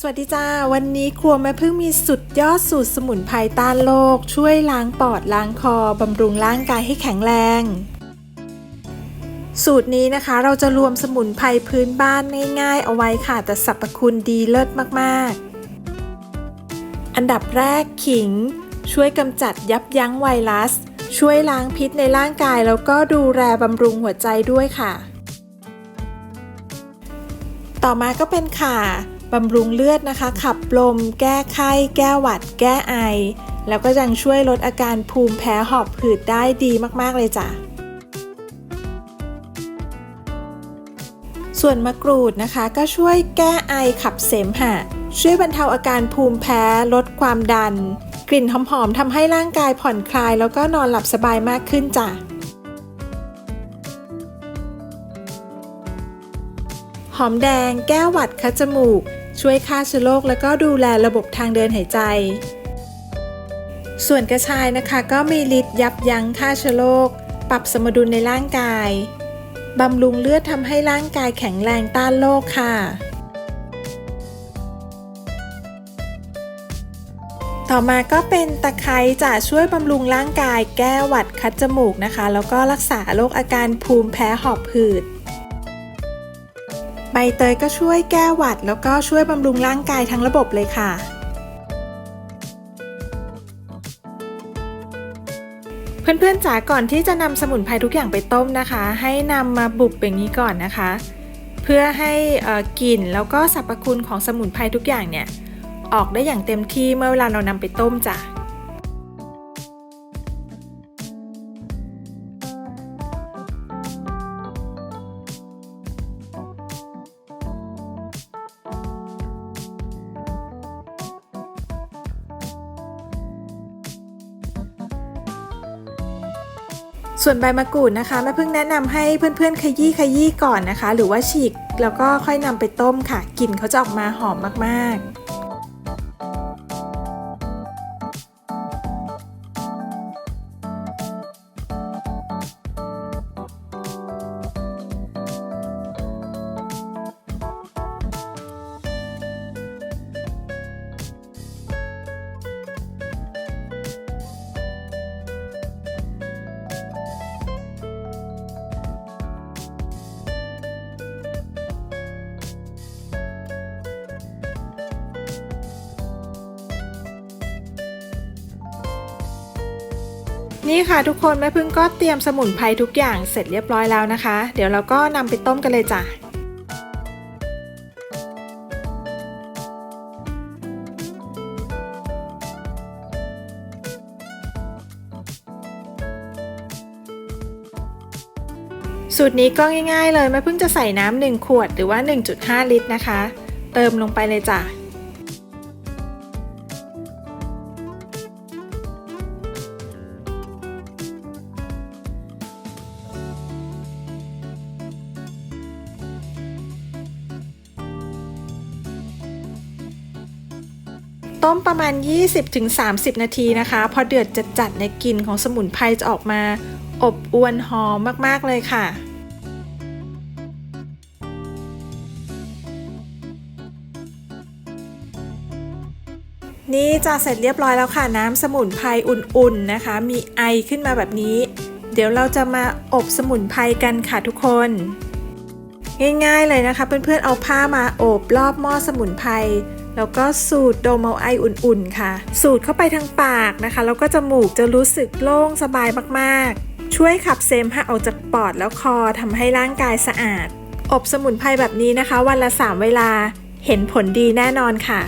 สวัสดีจ้า วันนี้ครัวแม่พึ่งมีสุดยอดสูตรสมุนไพรต้านโรคช่วยล้างปอดล้างคอบำรุงร่างกายให้แข็งแรง สูตรนี้นะคะเราจะรวมสมุนไพรพื้นบ้านง่ายๆเอาไว้ค่ะ แต่สรรพคุณดีเลิศมากๆ อันดับแรกขิง ช่วยกำจัดยับยั้งไวรัส ช่วยล้างพิษในร่างกายแล้วก็ดูแลบำรุงหัวใจด้วยค่ะ ต่อมาก็เป็นข่า บำรุงเลือดนะคะ ขับลม แก้ไข้ แก้หวัด แก้ไอ แล้วก็ยังช่วยลดอาการภูมิแพ้หอบหืดได้ดีมาก ๆ เลยจ้ะส่วนมะกรูดนะคะ ก็ช่วยแก้ไอขับเสมหะ ช่วยบรรเทาอาการภูมิแพ้ ลดความดัน กลิ่นหอมๆทำให้ร่างกายผ่อนคลาย แล้วก็นอนหลับสบายมากขึ้นจ้ะ หอมแดง แก้หวัดคัดจมูก ช่วยฆ่าเชื้อโรคแล้วก็ดูแลระบบทางเดินหายใจ ส่วนกระชายนะคะก็มีฤทธิ์ยับยั้งฆ่าเชื้อโรคปรับสมดุลในร่างกายบำรุงเลือดทำให้ร่างกายแข็งแรงต้านโรคค่ะ ต่อมาก็เป็นตะไคร้จะช่วยบำรุงร่างกายแก้หวัดคัดจมูกนะคะ แล้วก็รักษาโรคอาการภูมิแพ้หอบหืด ใบเตยก็ช่วยแก้หวัด แล้วก็ช่วยบำรุงร่างกายทั้งระบบเลยค่ะ เพื่อนๆจ๋าก่อนที่จะนำสมุนไพรทุกอย่างไปต้มนะคะ ให้นำมาบุบอย่างนี้ก่อนนะคะ เพื่อให้กลิ่นแล้วก็สรรพคุณของสมุนไพรทุกอย่างเนี่ยออกได้อย่างเต็มที่เมื่อเวลาเรานำไปต้มจ้ะ ส่วนใบมะกรูดนะคะแม่เพิ่งแนะนำให้เพื่อนๆ ขยี้ขยี้ก่อนนะคะ หรือว่าฉีกแล้วก็ค่อยนำไปต้มค่ะกลิ่นเขาจะออกมาหอมมากๆ นี่ค่ะทุกคนแม่พึ่งก็เตรียมสมุนไพรทุกอย่างเสร็จเรียบร้อยแล้วนะคะ เดี๋ยวเราก็นำไปต้มกันเลยจ้ะสูตรนี้ก็ง่ายๆเลยแม่พึ่งจะใส่น้ำ1ขวดหรือว่า 1.5 ลิตรนะคะ เติมลงไปเลยจ้ะ ต้มประมาณ 20-30 นาทีนะคะ พอเดือดจัดๆในกลิ่นของสมุนไพรจะออกมา อบอวนหอมมากๆเลยค่ะนี่จะเสร็จเรียบร้อยแล้วค่ะน้ำสมุนไพรอุ่นๆนะคะ มีไอขึ้นมาแบบนี้ เดี๋ยวเราจะมาอบสมุนไพรกันค่ะทุกคน ง่ายๆเลยนะคะ เพื่อนๆเอาผ้ามาโอบรอบหม้อสมุนไพรแล้วก็สูดดมเอาไออุ่นๆค่ะ สูดเข้าไปทางปากนะคะ แล้วก็จมูกจะรู้สึกโล่งสบายมากๆ ช่วยขับเซมหะออกจากปอดแล้วคอทำให้ร่างกายสะอาด อบสมุนไพรแบบนี้นะคะ วันละ 3 เวลา เห็นผลดีแน่นอนค่ะ